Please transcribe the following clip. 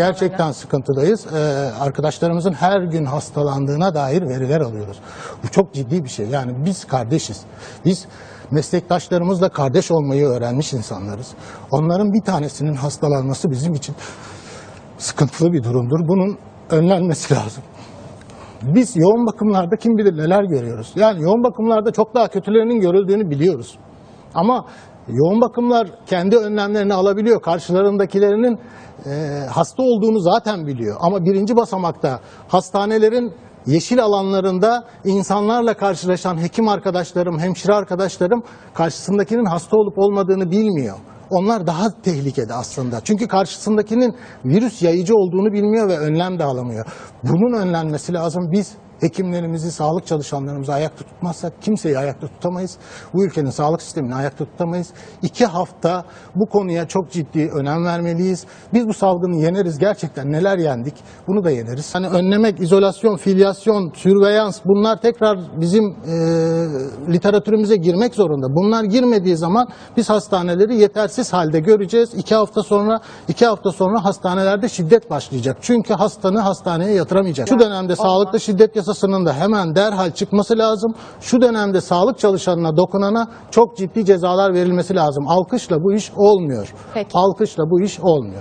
Gerçekten sıkıntıdayız. Ee, arkadaşlarımızın her gün hastalandığına dair veriler alıyoruz. Bu çok ciddi bir şey. Yani biz kardeşiz. Biz meslektaşlarımızla kardeş olmayı öğrenmiş insanlarız. Onların bir tanesinin hastalanması bizim için sıkıntılı bir durumdur. Bunun önlenmesi lazım. Biz yoğun bakımlarda kim bilir neler görüyoruz. Yani yoğun bakımlarda çok daha kötülerinin görüldüğünü biliyoruz. Ama yoğun bakımlar kendi önlemlerini alabiliyor. Karşılarındakilerinin e, hasta olduğunu zaten biliyor. Ama birinci basamakta hastanelerin yeşil alanlarında insanlarla karşılaşan hekim arkadaşlarım, hemşire arkadaşlarım karşısındakinin hasta olup olmadığını bilmiyor. Onlar daha tehlikede aslında. Çünkü karşısındakinin virüs yayıcı olduğunu bilmiyor ve önlem de alamıyor. Bunun önlenmesi lazım. Biz hekimlerimizi, sağlık çalışanlarımızı ayakta tutmazsak kimseyi ayakta tutamayız. Bu ülkenin sağlık sistemini ayakta tutamayız. İki hafta bu konuya çok ciddi önem vermeliyiz. Biz bu salgını yeneriz. Gerçekten neler yendik bunu da yeneriz. Hani önlemek, izolasyon, filyasyon, sürveyans bunlar tekrar bizim e, literatürümüze girmek zorunda. Bunlar girmediği zaman biz hastaneleri yetersiz halde göreceğiz. İki hafta sonra iki hafta sonra hastanelerde şiddet başlayacak. Çünkü hastanı hastaneye yatıramayacak. Şu dönemde sağlıkta şiddet yasasının da hemen derhal çıkması lazım. Şu dönemde sağlık çalışanına dokunana çok ciddi cezalar verilmesi lazım. Alkışla bu iş olmuyor. Peki. Alkışla bu iş olmuyor.